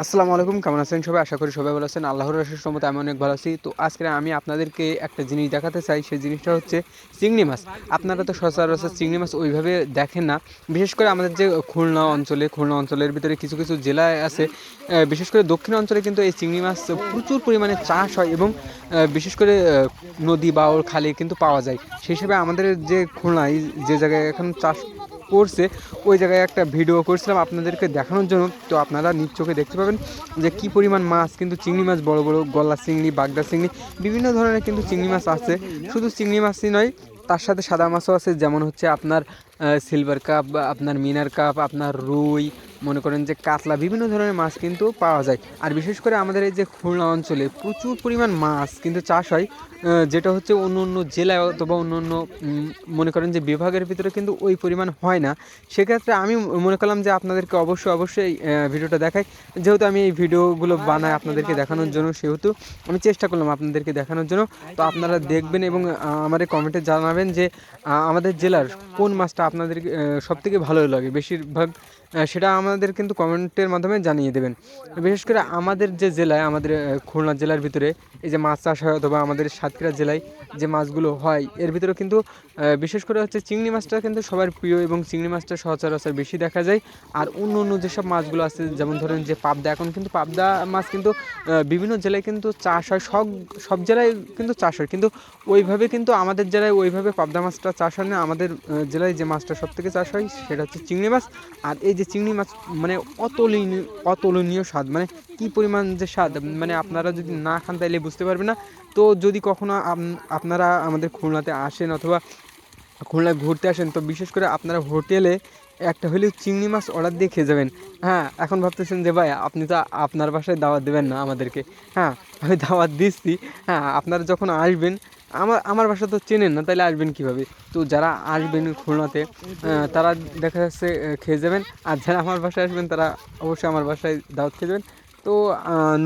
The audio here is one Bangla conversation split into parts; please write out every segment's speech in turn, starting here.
আসসালামু আলাইকুম, কেমন আছেন সবাই? আশা করি সবাই ভালো আছেন। আল্লাহর রসের সম্মত আমি অনেক ভালো আছি। তো আজকে আমি আপনাদেরকে একটা জিনিস দেখাতে চাই। সেই জিনিসটা হচ্ছে চিংড়ি মাছ। আপনারা তো সচরাচর চিংড়ি মাছ ওইভাবে দেখেন না। বিশেষ করে আমাদের যে খুলনা অঞ্চলে, খুলনা অঞ্চলের ভিতরে কিছু কিছু জেলায় আছে বিশেষ করে দক্ষিণ অঞ্চলে কিন্তু এই চিংড়ি মাছ প্রচুর পরিমাণে চাষ হয় এবং বিশেষ করে নদী, বাউল, খালে কিন্তু পাওয়া যায়। সেই হিসেবে আমাদের যে খুলনায় যে জায়গায় এখন চাষ করছে, ওই জায়গায় একটা ভিডিও করছিলাম আপনাদেরকে দেখানোর জন্য। তো আপনারা নিজ চোখে দেখতে পাবেন যে কি পরিমাণ মাছ, কিন্তু চিংড়ি মাছ, বড় বড় গলা চিংড়ি, বাগদা চিংড়ি, বিভিন্ন ধরনের কিন্তু চিংড়ি মাছ আছে। শুধু চিংড়ি মাছই নয়, তার সাথে সাদা মাছও আছে, যেমন হচ্ছে আপনার সিলভার কাপ আপনার মিনার কাপ আপনার রুই মনে করেন যে কাতলা, বিভিন্ন ধরনের মাছ কিন্তু পাওয়া যায়। আর বিশেষ করে আমাদের এই যে খুলনা অঞ্চলে প্রচুর পরিমাণ মাছ কিন্তু চাষ হয় যেটা হচ্ছে অন্য অন্য জেলায় অথবা অন্য অন্য মনে করেন যে বিভাগের ভিতরে কিন্তু ওই পরিমাণ হয় না। সেক্ষেত্রে আমি মনে করলাম যে আপনাদেরকে অবশ্যই অবশ্যই ভিডিওটা দেখাই। যেহেতু আমি এই ভিডিওগুলো বানাই আপনাদেরকে দেখানোর জন্য, সেহেতু আমি চেষ্টা করলাম আপনাদেরকে দেখানোর জন্য। তো আপনারা দেখবেন এবং আমাদের কমেন্টে জানাবেন যে আমাদের জেলার কোন মাছটা আপনাদের সব থেকে ভালো লাগে, বেশিরভাগ সেটা আমাদের কিন্তু কমেন্টের মাধ্যমে জানিয়ে দেবেন। বিশেষ করে আমাদের যে জেলায়, আমাদের খুলনা জেলার ভিতরে, এই যে মাছ চাষ হয় অথবা আমাদের সাতক্ষীরা জেলায় যে মাছগুলো হয়, এর ভিতরে কিন্তু বিশেষ করে হচ্ছে চিংড়ি মাছটা কিন্তু সবার প্রিয় এবং চিংড়ি মাছটা সচরাচর বেশি দেখা যায়। আর অন্য অন্য যেসব মাছগুলো আছে, যেমন ধরেন যে পাবদা, এখন কিন্তু পাবদা মাছ কিন্তু বিভিন্ন জেলায় কিন্তু চাষ হয়, সব সব জেলায় কিন্তু চাষ হয়। কিন্তু ওইভাবে কিন্তু আমাদের জেলায় ওইভাবে পাবদা মাছটা চাষ হয় না। আমাদের জেলায় যে মাছটা সব থেকে চাষ হয়, সেটা হচ্ছে চিংড়ি মাছ। আর এই যে চিংড়ি মাছ মানে অতুলনীয় অতুলনীয় স্বাদ মানে কি পরিমাণ যে স্বাদ মানে আপনারা যদি না খান তাইলে বুঝতে পারবেন না। তো যদি কখনো আপনারা আমাদের খুলনাতে আসেন অথবা খুলনায় ঘুরতে আসেন, তো বিশেষ করে আপনারা হোটেলে একটা হলেও চিংড়ি মাছ অর্ডার দিয়ে খেয়ে যাবেন। হ্যাঁ এখন ভাবতেছেন যে ভাই, আপনি তো আপনার বাসায় দাওয়াত দেবেন না আমাদেরকে। হ্যাঁ আমি দাওয়াত দিচ্ছি। হ্যাঁ আপনারা যখন আসবেন, আমার আমার বাসা তো চেনেন না, তাহলে আসবেন কীভাবে? তো যারা আসবেন খুলনাতে তারা দেখা যাচ্ছে খেয়ে যাবেন। আর যারা আমার বাসায় আসবেন, তারা অবশ্যই আমার বাসায় দাওয়াত খেয়ে যাবেন। তো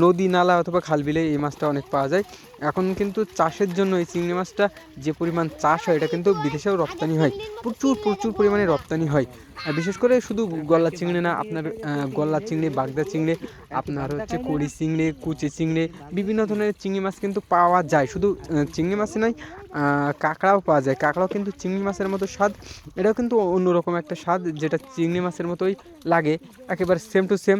নদী, নালা অথবা খাল বিলে এই মাছটা অনেক পাওয়া যায়। এখন কিন্তু চাষের জন্য এই চিংড়ি মাছটা যে পরিমাণ চাষ হয়, এটা কিন্তু বিদেশেও রপ্তানি হয়। প্রচুর প্রচুর পরিমাণে রপ্তানি হয়। আর বিশেষ করে শুধু গলা চিংড়ি না, আপনার গলা চিংড়ি, বাগদা চিংড়ি, আপনার হচ্ছে কড়ি চিংড়ি, কুচি চিংড়ি, বিভিন্ন ধরনের চিংড়ি মাছ কিন্তু পাওয়া যায়। শুধু চিংড়ি মাছই নয় কাঁকড়াও পাওয়া যায়। কাঁকড়াও কিন্তু চিংড়ি মাছের মতো স্বাদ, এটাও কিন্তু অন্যরকম একটা স্বাদ, যেটা চিংড়ি মাছের মতোই লাগে। একেবারে সেম টু সেম